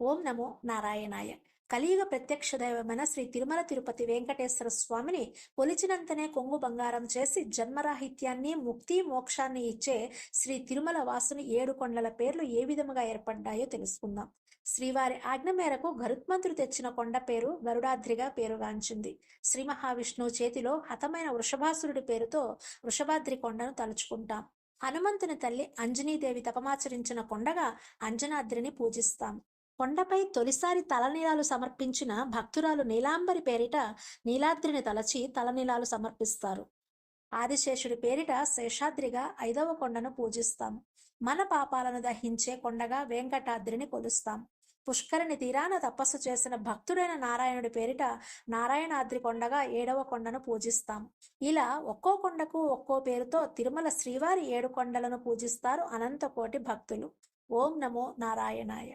ఓం నమో నారాయణాయ. కలియుగ ప్రత్యక్ష దైవమైన శ్రీ తిరుమల తిరుపతి వెంకటేశ్వర స్వామిని కొలిచినంతనే కొంగు బంగారం చేసి జన్మరాహిత్యాన్ని ముక్తి మోక్షాన్ని ఇచ్చే శ్రీ తిరుమల వాసుని ఏడు కొండల పేర్లు ఏ విధముగా ఏర్పడ్డాయో తెలుసుకుందాం. శ్రీవారి ఆజ్ఞ మేరకు గరుత్మంతుడు తెచ్చిన కొండ పేరు గరుడాద్రిగా పేరుగాంచింది. శ్రీ మహావిష్ణువు చేతిలో హతమైన వృషభాసురుడి పేరుతో వృషభాద్రి కొండను తలుచుకుంటాం. హనుమంతుని తల్లి అంజనీదేవి తపమాచరించిన కొండగా అంజనాద్రిని పూజిస్తాం. కొండపై తొలిసారి తలనీలాలు సమర్పించిన భక్తురాలు నీలాంబరి పేరిట నీలాద్రిని తలచి తలనీలాలు సమర్పిస్తారు. ఆదిశేషుడి పేరిట శేషాద్రిగా ఐదవ కొండను పూజిస్తాం. మన పాపాలను దహించే కొండగా వెంకటాద్రిని కొలుస్తాం. పుష్కరిని తీరాన తపస్సు చేసిన భక్తుడైన నారాయణుడి పేరిట నారాయణాద్రి కొండగా ఏడవ కొండను పూజిస్తాం. ఇలా ఒక్కో కొండకు ఒక్కో పేరుతో తిరుమల శ్రీవారి ఏడు కొండలను పూజిస్తారు అనంతకోటి భక్తులు. ఓం నమో నారాయణాయ.